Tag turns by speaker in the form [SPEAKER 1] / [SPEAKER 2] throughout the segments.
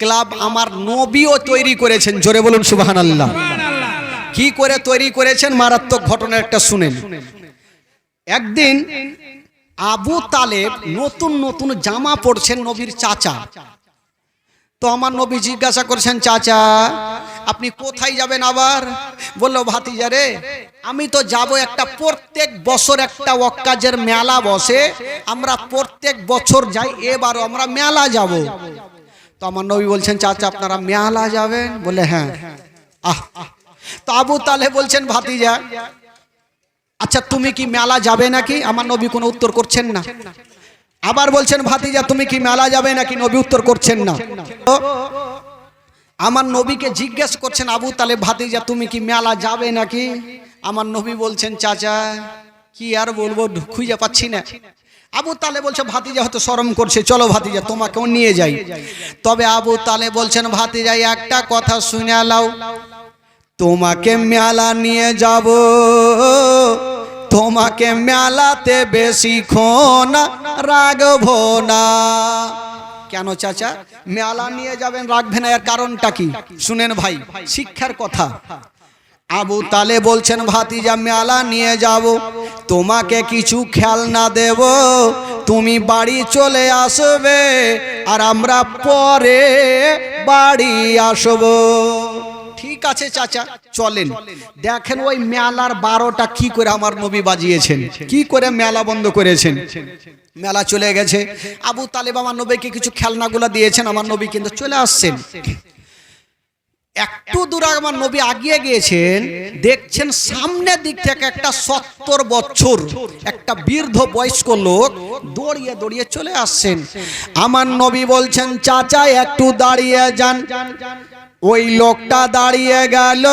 [SPEAKER 1] Club আমার নবীও তৈরি করেছেন জোরে বলুন সুবাহান আল্লাহ কি করে তৈরি করেছেন? মারাত্মক ঘটনা একটা শুনেন। একদিন আবু তালেব নতুন নতুন জামা পরছেন নবীর চাচা। তো আমার নবী জিজ্ঞাসা করছেন চাচা আপনি কোথায় যাবেন আবার? বলল ভাতিজা রে আমি তো যাব একটা প্রত্যেক বছর একটা ওয়াক্কাজের মেলা বসে আমরা প্রত্যেক বছর যাই এবারও আমরা মেলা যাব। তো আমার নবী বলছেন চাচা আপনারা মেলা যাবেন বলে হ্যাঁ আহ তো আবু তালে বলছেন ভাতিজা আচ্ছা তুমি কি মেলা যাবে নাকি আমার নবী কোনো উত্তর করছেন না আবার বলছেন ভাতিজা তুমি কি মেলা যাবে নাকি নবী উত্তর করছেন না তো আমার নবীকে জিজ্ঞেস করছেন, আবু তালে, ভাতিজা, তুমি কি মেলা যাবে নাকি? আমার নবী বলছেন, চাচা, কি আর বলব, খুঁজে পাচ্ছি না। আবু তালে বলছে, ভাতিজা হয়তো শরম করছে। চলো ভাতিজা, তোমাকেও নিয়ে যাই। তবে আবু তালে বলছেন, ভাতিজা, একটা কথা শুনে লাও তোমাকে মেলা নিয়ে যাব। তোমাকে মেলাতে বেশিক্ষণ রাখব না। কেন চাচা? মেলা নিয়ে যাবেন রাখবেন না, এর কারণটা কি? শুনেন ভাই, শিক্ষার কথা। আবু তালে বলছেন, ভাতিজা, মেলা নিয়ে যাব। তোমাকে কিছু খেলনা দেব। তুমি বাড়ি চলে আসবে আর আমরা পরে বাড়ি আসব। ঠিক আছে, চাচা, চলেন। দেখেন ওই মেলার বারোটা কি করে আমার নবী বাজিয়েছেন। কি করে মেলা বন্ধ করেছেন। মেলা চলে গেছে। আবু তালেব আমার নবীকে কিছু খেলনাগুলো দিয়েছেন। আমার নবী কিন্তু চলে আসছেন। একটু দূরে আমার নবী আগিয়ে গিয়েছেন, দেখছেন সামনের দিক থেকে একটা সত্তর বছর একটা বৃদ্ধ বয়স্ক লোক দৌড়িয়ে দৌড়িয়ে চলে আসছেন। আমার নবী বলছেন, চাচা, একটু দাঁড়িয়ে যান। ওই লোকটা দাঁড়িয়ে গেল।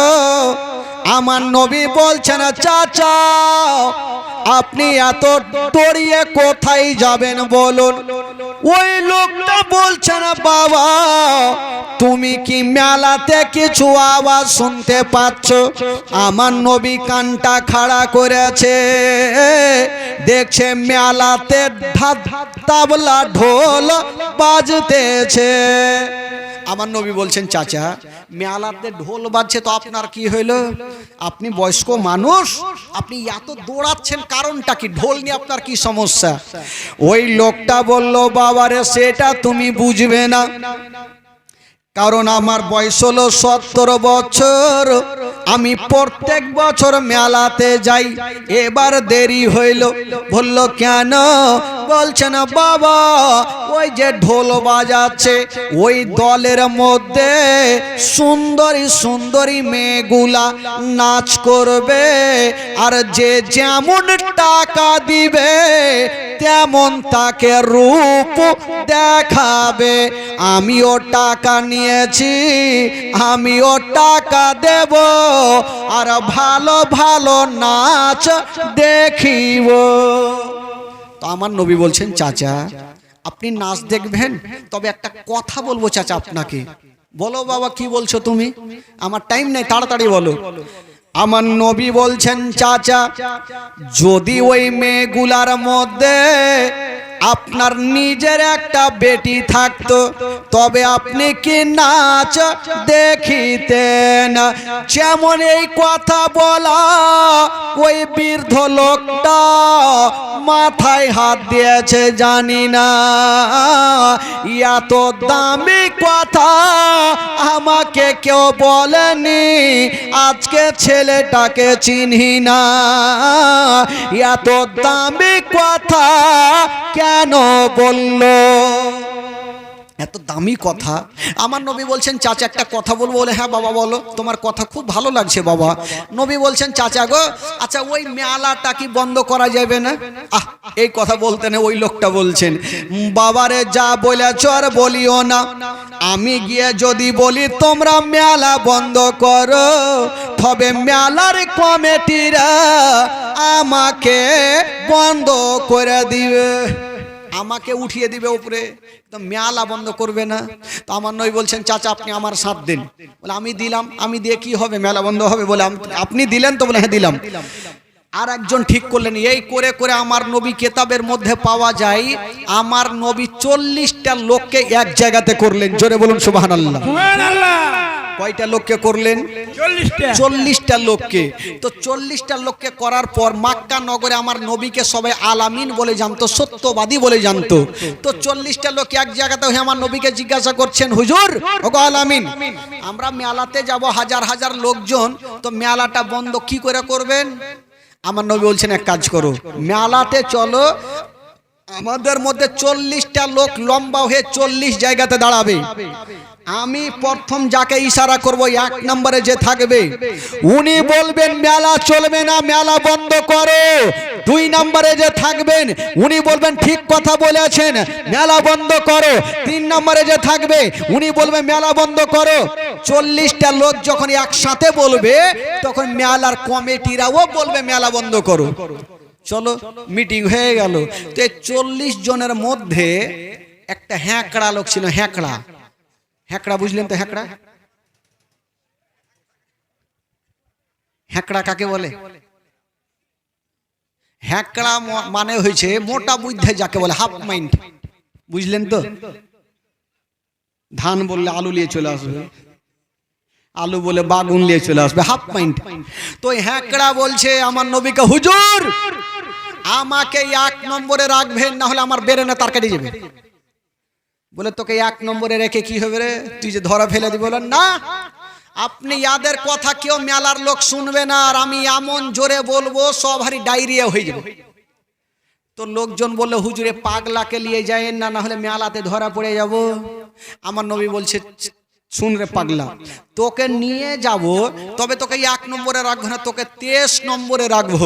[SPEAKER 1] আমার নবী বলছেন, চাচা, আপনি এত দৌড়িয়ে কোথায় যাবেন বলুন? ওই লোকটা বলছে না বাবা, তুমি কি মেলাতে কিছু আওয়াজ শুনতে পাচ্ছ? আমার নবী কানটা খাড়া করেছে। দেখছে মেলাতে ঢাক তাবলা ঢোল বাজতেছে। আমার নবী বলছেন, চাচা, মেয়ালাতে ঢোল বাজছে তো আপনার কি হইল? আপনি বয়স্ক মানুষ, আপনি এত দৌড়াচ্ছেন, কারণটা কি? ঢোল নিয়ে আপনার কি সমস্যা? ওই লোকটা বলল, বাবারে, সেটা তুমি বুঝবে না। কারণ আমার বয়স হলো সত্তর বছর। আমি প্রত্যেক বছর মেলাতে যাই। এবার দেরি হইল। বলল, কেন? বলছে না বাবা, ওই যে ঢোল বাজাচ্ছে, ওই দলের মধ্যে সুন্দরী সুন্দরী মেয়েগুলা নাচ করবে, আর যে যেমন টাকা দিবে, তেমন তাকে রূপ দেখাবে। আমিও টাকা নিয়েছি, আমিও টাকা দেব। আর ভালো ভালো নাচ দেখিব। তো আমার নবী বলছেন, চাচা, আপনি নাচ দেখবেন, তবে একটা কথা বলব চাচা আপনাকে। বলো বাবা, কি বলছো তুমি? আমার টাইম নেই, তাড়াতাড়ি বলো। আমার নবী বলছেন, চাচা, যদি ওই মেয়েগুলার মধ্যে আপনার নিজের একটা বেটি থাকতো, তবে আপনি কি নাচ দেখিতেন? যেমন এই কথা বলা ওই বৃদ্ধ লোকটা মাথায় হাত দিয়েছে, জানি না। এত দামি কথা আমাকে কেউ বলেনি, আজকে ছেলেটাকে চিনি না। এত দামি কথা কেন বলল? এত দামি কথা। আমার নবী বলছেন চাচা একটা কথা বলব বলে হ্যাঁ বাবা বলো। তোমার কথা খুব ভালো লাগছে বাবা। নবী বলছেন চাচা গো আচ্ছা ওই মেলাটা কি বন্ধ করা যাবে না? আহ এই কথা বলতে না ওই লোকটা বলছেন "উম, বাবারে যা বলেছ আর বলিও না। আমি গিয়ে যদি বলি তোমরা মেলা বন্ধ করো তবে মেলার কমিটিরা আমাকে বন্ধ করে দিবে। আমাকে উঠিয়ে দিবে উপরে। তো মেয়ালা বন্ধ করবে না। তো আমার নয় বলছেন, চাচা, আপনি আমার সাথ দিন। বলে, আমি দিলাম, আমি দিয়ে কি হবে? মেলা বন্ধ হবে বলে আপনি দিলেন তো বলে হ্যাঁ দিলাম। আর একজন ঠিক করলেন এই করে করে আমার নবী কেতাবের মধ্যে পাওয়া যায় আমার নবী চল্লিশটা লোককে এক জায়গাতে করলেন। জোরে বলুন সুবাহান আল্লাহ কয়টা লোককে করলেন? চল্লিশটা। লোককে। তো চল্লিশটা লোককে করার পর মাক্কা নগরে আমার নবীকে সবাই আলামিন বলে জানতো সত্যবাদী বলে জানতো। তো চল্লিশটা লোক এক জায়গাতে হয়ে আমার নবীকে জিজ্ঞাসা করছেন হুজুর ওগো আলামিন আমরা মেলাতে যাব হাজার হাজার লোকজন তো মেলাটা বন্ধ কি করে করবেন? আমার নবী বলছেন, এক কাজ করো, মেলাতে চলো, আমাদের মধ্যে চল্লিশটা লোক লম্বা হয়ে চল্লিশ জায়গাতে দাঁড়াবে। আমি প্রথম যাকে ইশারা করব, এক নম্বরে যে থাকবে, উনি বলবেন, মেলা চলবে না, মেলা বন্ধ করো। দুই নম্বরে যে থাকবেন, উনি বলবেন, ঠিক কথা বলেছেন, মেলা বন্ধ করো। তিন নম্বরে যে থাকবে, উনি বলবেন, মেলা বন্ধ করো। চল্লিশটা লোক যখন একসাথে বলবে, তখন মেলার কমিটিরাও বলবে, মেলা বন্ধ করো। চলো মিটিং হয়ে গেল। তো এই চল্লিশ জনের মধ্যে একটা হ্যাঁকড়া লোক ছিল, হ্যাঁকড়া। হ্যাঁকড়া বুঝলেন তো হ্যাঁকড়া? হ্যাঁকড়া কাকে বলে? হ্যাঁকড়া মানে হয়েছে মোটা বুদ্ধে যাকে বলে হাফ মাইন্ড বুঝলেন তো? ধান বললে আলু নিয়ে চলে আসবে। আলু বলে বাগুন নিয়ে চলে আসবে হাফ মাইন্ড তো হ্যাঁকড়া বলছে, আমার নবীকে হুজুর, আমাকে এক নম্বরে রাখবেন, না হলে আমার বেরেনে তার কেটে যাবে। বলে, তোকে এক নম্বরে রেখে কি হবে রে? তুই যে ধরা ফেলে দিবি? বলেন না, আপনি ইয়াদের কথা কেউ মেলার লোক শুনবে না, আর আমি এমন জোরে বলব, সব হারি ডায়রিয়া হয়ে যাবে। তো লোকজন বললে, হুজুরে, পাগলাকে নিয়ে যায়েন না না হলে মেলাতে ধরা পড়ে যাব। আমার নবী বলছে শুন রে পাগলা। তোকে নিয়ে যাব তবে তোকে এক নম্বরে রাখব না তোকে তেইশ নম্বরে রাখব।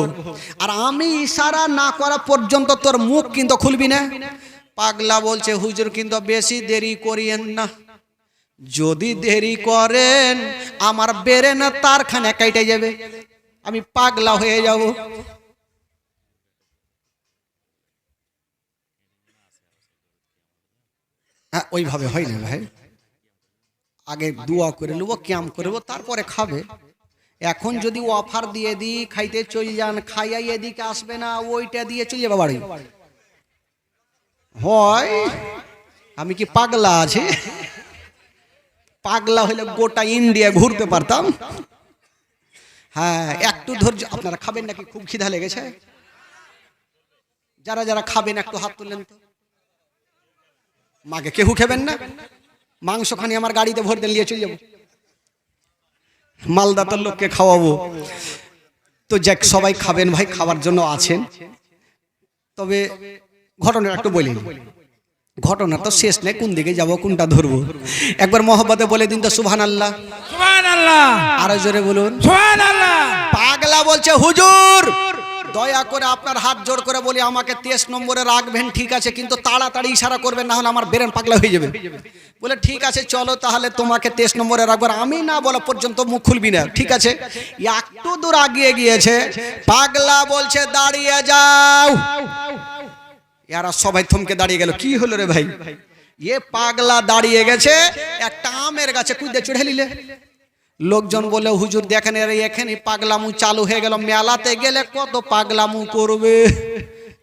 [SPEAKER 1] আর আমি ইশারা না করা পর্যন্ত তোর মুখ কিন্তু খুলবি না। পাগলা বলছে হুজুর কিন্তু বেশি দেরি করিয়েন না। যদি দেরি করেন আমার বেড়ে না তার তারখানে কাইটে যাবে। আমি পাগলা হয়ে যাব। হ্যাঁ ওইভাবে হয় না ভাই। আগে দোয়া করে নেব ক্যাম্প করব তারপরে খাবে। এখন যদি অফার দিয়ে দিই, খাইতে চলে যান, খাইয়াই এদিকে আসবে না, ওইটা দিয়ে চলে যাবে বাড়ি। হয়, আমি কি পাগলা আছে? পাগলা হলে গোটা ইন্ডিয়া ঘুরতে পারতাম। হ্যাঁ একটু ধৈর্য, আপনারা খাবেন নাকি? খুব খিদা লেগেছে। যারা যারা খাবেন, একটু হাত তুললেন তো। মাকে কেউ খেবেন না? মাংস খানি আমার গাড়িতে ভরে দিয়ে নিয়ে চলে যাব। মালদাতার লোককে খাওয়াবো। তো যাক সবাই খাবেন ভাই খাওয়ার জন্য আছেন। তবে ঘটনা একটু বলি। ঘটনা তো শেষ নেই কোন দিকে যাব কোনটা ধরবো? একবার মহব্বতে বলে দিন তো সুবহান আল্লাহ আরও জোরে বলুন। পাগলা বলছে হুজুর! দয়া করে আপনার হাত জোর করে বলি, আমাকে তেইশ নম্বরে রাখবেন, ঠিক আছে, কিন্তু তাড়াতাড়ি ইশারা করবেন, না হলে আমার বেরেন পাগলা হয়ে যাবে। বলে, ঠিক আছে, চলো তাহলে তোমাকে তেইশ নম্বরে রাখব। আমি না বলা পর্যন্ত মুখ খুলবি না, ঠিক আছে? একটু দূর আগিয়ে গিয়েছে, পাগলা বলছে, দাঁড়িয়ে যাও। এরা সবাই থমকে দাঁড়িয়ে গেল, কি হলো রে ভাই? এ পাগলা দাঁড়িয়ে গেছে, একটা আমের গাছে কুইদে চড়ে নিলে লোকজন বলে, হুজুর, দেখেন, এর এখানে পাগলামু চালু হয়ে গেল। মেলাতে গেলে কত পাগলামু করবে?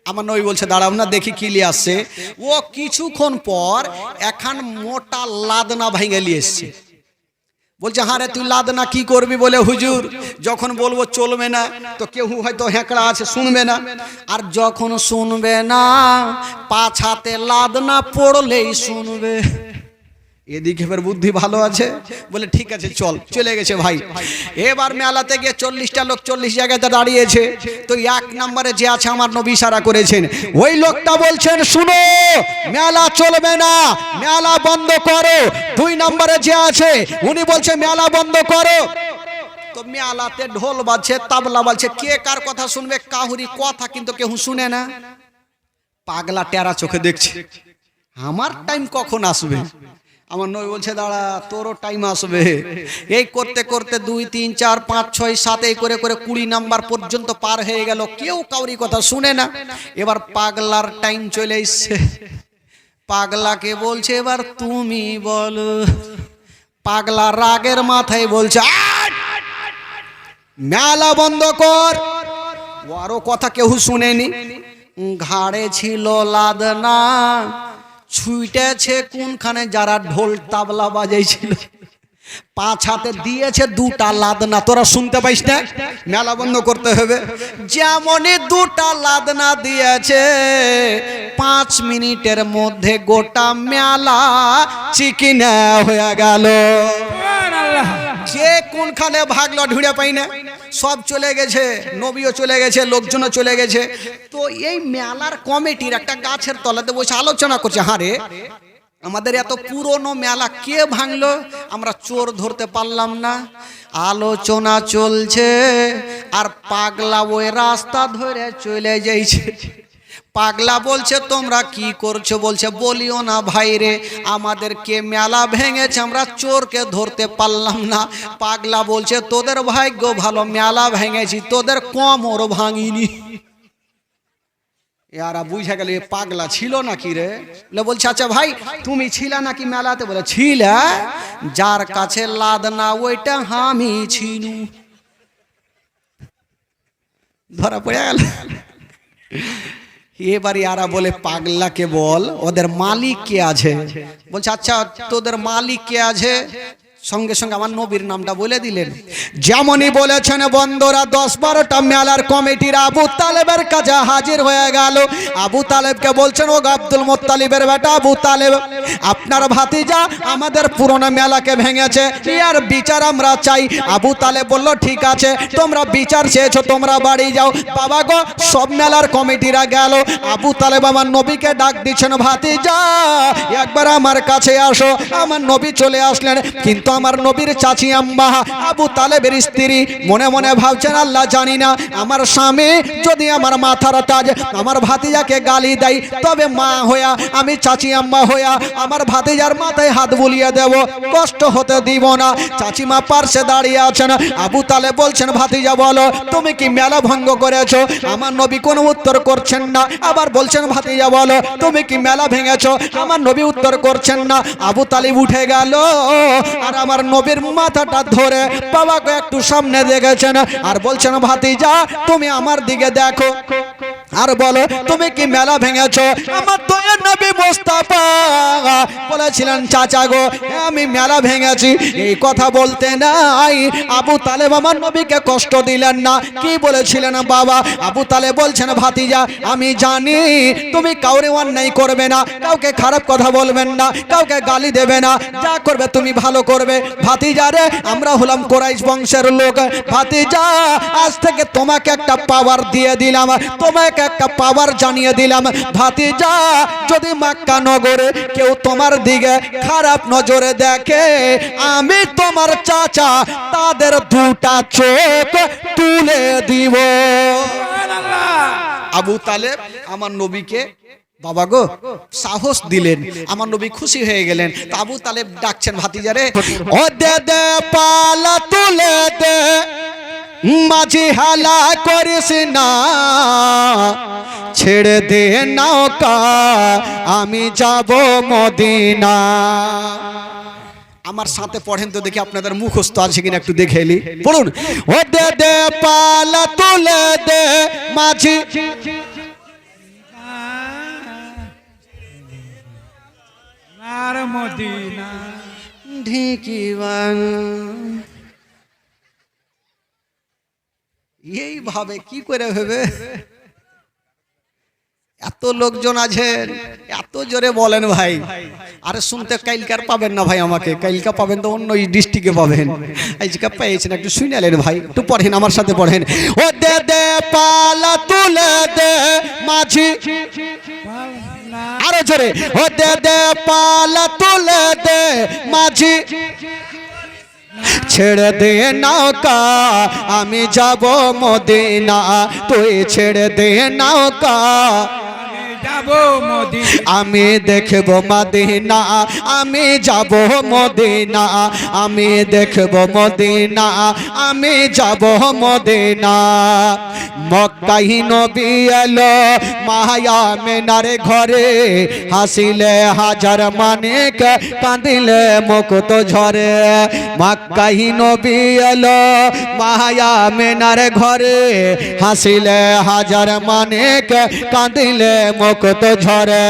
[SPEAKER 1] আমার নই বলছে, দাঁড়াও না, দেখি কি লিয়ে আসছে ও কিছুক্ষণ পর এখন মোটা লাদনা ভেঙে এসছে। বলছে হ্যাঁ রে, তুই লাদনা কি করবি? বলে, হুজুর, যখন বলব চলবে না, তো কেউ হয়তো হ্যাঁকড়া আছে, শুনবে না। আর যখন শুনবে না পাছাতে লাদনা পড়লেই শুনবে। এদিকে এবার বুদ্ধি ভালো আছে। বলে, ঠিক আছে, চল। চলে গেছে ভাই। এবার মেলাতে গিয়ে চল্লিশটা লোক চল্লিশ জায়গাতে দাঁড়িয়েছে। তো এক নম্বরে যে আছে আমার নবী সারা করেছেন। ওই লোকটা বলছেন, শুনো, মেলা চলবে না, মেলা বন্ধ করো। দুই নম্বরে যে আছে, উনি বলছে, মেলা বন্ধ করো। তো মেলাতে ঢোল বাজছে, তাবলা বাজছে। কে কার কথা শুনবে, কাহুরি কথা কিন্তু কেউ শুনে না। পাগলা টেরা চোখে দেখছে। আমার টাইম কখন আসবে? আমার নই বলছে, দাঁড়া, তোরও টাইম আসবে। এই করতে করতে দুই, তিন, চার, পাঁচ, ছয়, সাত, এই করে করে কুড়ি নাম্বার পর্যন্ত পার হয়ে গেল। কেউ কাউরি কথা শুনে না। এবার পাগলার টাইম চলে এসছে। পাগলাকে বলছে, এবার তুমি বলো। পাগলা রাগের মাথায় বলছে, "আট! মেলা বন্ধ কর। আরও কথা কেউ শুনেনি। ঘাড়ে ছিল লাদনা। ছুইটেছে কোনখানে? যারা ঢোল তাবলা বাজাইছিল। পাঁচ হাতে দিয়েছে দুটা লাদনা। তোরা শুনতে পাইস না? মেলা বন্ধ করতে হবে। যেমনই দুটা লাদনা দিয়েছে, পাঁচ মিনিটের মধ্যে গোটা মেলা চিকিনা হয়ে গেল। যে কোনখানে ভাগলো ঢুঁড়ে পাই না। সব চলে গেছে, নবীও চলে গেছে, লোকজনও চলে গেছে। তো এই মেলার কমিটির একটা গাছের তলাতে বসে আলোচনা করছে হারে আমাদের এত পুরনো মেলা কে ভাঙলো? আমরা চোর ধরতে পারলাম না। আলোচনা চলছে, আর পাগলা ওই রাস্তা ধরে চলে যাইছে। পাগলা বলছে, তোমরা কি করছ? বলছে, বলিও না ভাই রে আমাদের কে মেলা ভেঙেছে, আমরা চোরকে ধরতে পারলাম না। পাগলা বলছে, তোদের ভাগ্য ভালো, মেলা ভেঙেছি, তোদের কম ওর ভাঙিনি ইয়ারা বুঝে গেল, এ পাগলা ছিল নাকি রে? বলে বলছে আচ্ছা ভাই, তুমি ছিলা নাকি মেলাতে? বলে, ছিল, যার কাছে লাদ না, ওইটা আমি ছিনু। ধরা পড়ে গেল। এবারে আরা বলে, পাগলাকে বল, ওদের মালিক কে আছে? বলছে আচ্ছা তোদের মালিক কে আছে? সঙ্গে সঙ্গে আমার নবীর নামটা বলে দিলেন। যেমনই বলেছেন বন্ধুরা, দশ বারোটা মেলার কমিটির আবু তালেবের কাছে হাজির হয়ে গেল। আবু তালেবকে বলছেন ও আব্দুল মোত্তালিবের বেটা, আবু তালেব, আপনার ভাতিজা আমাদের পুরোনো মেলাকে ভেঙেছে। আর বিচার আমরা চাই। আবু তালেব বলল, ঠিক আছে, তোমরা বিচার চেয়েছো, তোমরা বাড়ি যাও। বাবা গো, সব মেলার কমিটিরা গেল। আবু তালেব আমার নবীকে ডাক দিচ্ছেন, ভাতিজা, একবার আমার কাছে আসো। আমার নবী চলে আসলেন, কিন্তু আমার নবীর চাচি আম্মা, আবু তালেবের স্ত্রী। মনে মনে ভাবছেন, আল্লাহ জানি না, আমার স্বামী যদি আমার মাথার তাজ, আমার ভাতিজাকে গালি দেয়, তবে মা হইয়া, আমি চাচি আম্মা হইয়া, আমার ভাতিজার মাথায় হাত বুলিয়ে দেব, কষ্ট হতে দিব না। চাচিমা পার্শ্বে দাঁড়িয়ে আছেন, আবু তালে বলছেন, ভাতিজা বলো, তুমি কি মেলা ভঙ্গ করেছ? আমার নবী কোনো উত্তর করছেন না। আবার বলছেন, ভাতিজা বলো, তুমি কি মেলা ভেঙেছো? আমার নবী উত্তর করছেন না। আবু তালিব উঠে গেল, আর আমার নবীর মাথাটা ধরে বাবাকে একটু সামনে দেখেছেন আর বলছেন, ভাতিজা, তুমি আমার দিকে দেখো। আর বলো, তুমি কি মেলা ভেঙেছো? আমার দয়ের নবী মোস্তাফা। বলেছিলেন, চাচা গো, আমি মেলা ভেঙেছি। এই কথা বলতে নাই। আবু তালেব আমার নবীকে কষ্ট দিলেন না। কি বলেছিলেন বাবা? আবু তালে বলছেন, ভাতিজা, আমি জানি তুমি কাউরে অন্যায় করবে না, কাউকে খারাপ কথা বলবেন না, কাউকে গালি দেবে না, যা করবে তুমি ভালো করবে। ভাতিজা রে, আমরা হলাম কোরাইশ বংশের লোক। ভাতিজা, আজ থেকে তোমাকে একটা পাওয়ার দিয়ে দিলাম। তোমাকে একটা পাওয়ার জানিয়ে দিলাম। ভাতিজা, যদি মাক্কা নগরে কেউ তোমার দিকে খারাপ নজরে দেখে, আমি তোমার চাচা, তাদের দুটা চোখ তুলে দিব। আবু তালেব, আমার নবীকে, বাবা গো, সাহস দিলেন। আমার নবী খুশি হয়ে গেলেন। আবু তালেব ডাকছেন ভাতিজারে ও দে, পালা তুলে দে। মাঝি হালা করিস না ছেড়ে দে নৌকা আমি যাব মদিনা। আমার সাথে পড়েন তো দেখি আপনাদের মুখস্থ আছে কিনা একটু দেখে এলি। বলুন ও দে দে পালা তুলে দে মাঝি।
[SPEAKER 2] আর মদিনা।
[SPEAKER 1] ঢেকি এইভাবে কি করে ভেবে এত লোকজন আছেন এত জোরে বলেন ভাই। আরে শুনতে কাইলকার পাবেন না ভাই আমাকে। কাইলকা পাবেন তো অন্য ডিস্ট্রিক্টে পাবেন। আজকে পেয়েছেন, একটু শুনালেন ভাই, একটু পড়েন, আমার সাথে পড়েন। ও দে দে, পালা তুলে দে মাঝি। আরও জোরে। ও দে দে, পালা তুলে দে মাঝি। ছেড়ে দে নৌকা আমি যাব মদিনা। তুই ছেড়ে দে নৌকা।
[SPEAKER 2] যাব
[SPEAKER 1] আমি দেখব মদিনা আমি যাব মদিনা আমি দেখব মদিনা আমি যাব মদিনা মক্কাই নবী এলো মায়া মেনার ঘরে, হাসিলে হাজার মানিক, কাঁদিলে মুকুত ঝরে। মক্কাই নবী এলো মায়া মেনার ঘরে, হাসিলে হাজার মানিক, কাঁদিলে মুকুত ঝরে।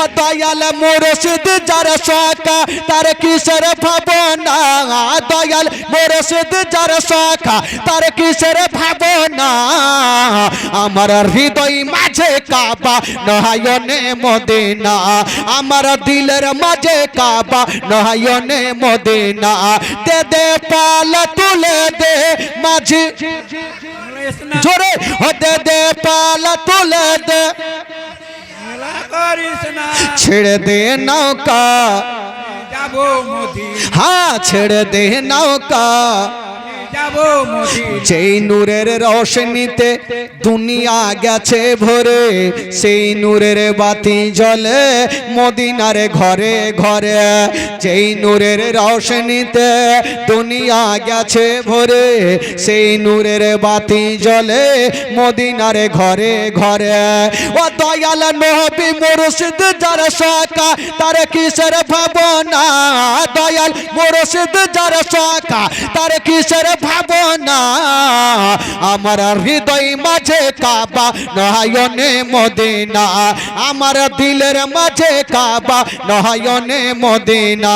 [SPEAKER 1] ও দয়াল মুর্শিদ যার শাখা তার কিসের ভাবনা? দয়াল মুর্শিদ যার শাখা তার কিসের ভাবনা? আমার হৃদয় মাঝে কাবা নহায়নে মদিনা। আমার দিলের মাঝে কাবা নহায়নে মদিনা। দে দে পাল তুলে দে মাঝি। জোরে দে দে পাল তুলে দে।
[SPEAKER 2] মেলা করিস না
[SPEAKER 1] ছেড়ে দে নৌকা
[SPEAKER 2] যাব
[SPEAKER 1] যেই নূরের রোশনীতে দুনিয়া গেছে ভরে, সেই নূরের বাতি জ্বলে মদিনার ঘরে ঘরে। যেই নূরের রোশনীতে দুনিয়া গেছে ভরে, সেই নূরের বাতি জ্বলে মদিনার ঘরে ঘরে। ও দয়াল নবী মুর্শিদ, যার শাখা তার কিসের ভাবনা? দয়াল মুর্শিদ, যার শাখা তার কিসের ভাবনা আমার হৃদয় মাঝে কাবা নয়নে মদিনা। আমার দিলের মাঝে কাবা নয়নে মদিনা।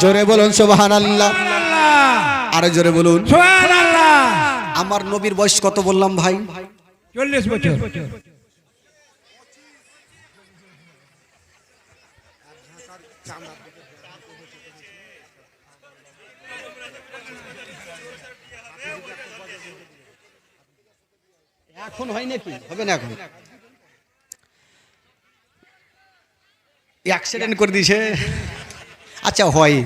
[SPEAKER 1] জোরে বলুন সুবহানাল্লাহ।
[SPEAKER 2] আল্লাহ
[SPEAKER 1] আরও জোরে বলুন। আমার নবীর বয়স কত বললাম ভাই?
[SPEAKER 2] চল্লিশ বছর।
[SPEAKER 1] এখন হয় নাকি? হবে না এখন? অ্যাক্সিডেন্ট করে দিছে আচ্ছা হয়।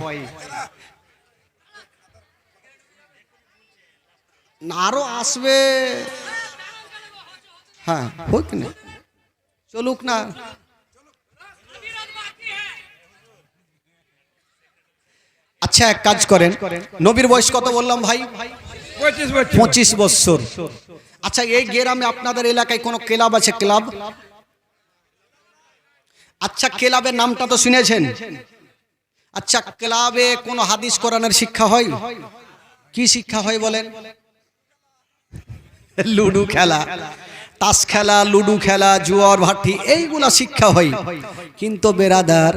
[SPEAKER 1] না, আরও আসবে। হ্যাঁ হোক না। চলুক না। আচ্ছা এক কাজ করেন। নবীর বয়স কত বললাম ভাই? পঁচিশ বছর। আচ্ছা এই গ্রামে আপনাদের এলাকায় কোনো ক্লাব আছে? ক্লাব? আচ্ছা ক্লাবের নামটা তো শুনেছেন। আচ্ছা ক্লাবে কোনো হাদিস কোরআনের শিক্ষা হয়? কি শিক্ষা হয় বলেন? লুডু খেলা, তাস খেলা, লুডু খেলা, জুয়ার ভাটি, এইগুলা শিক্ষা হয়। কিন্তু বেরাদার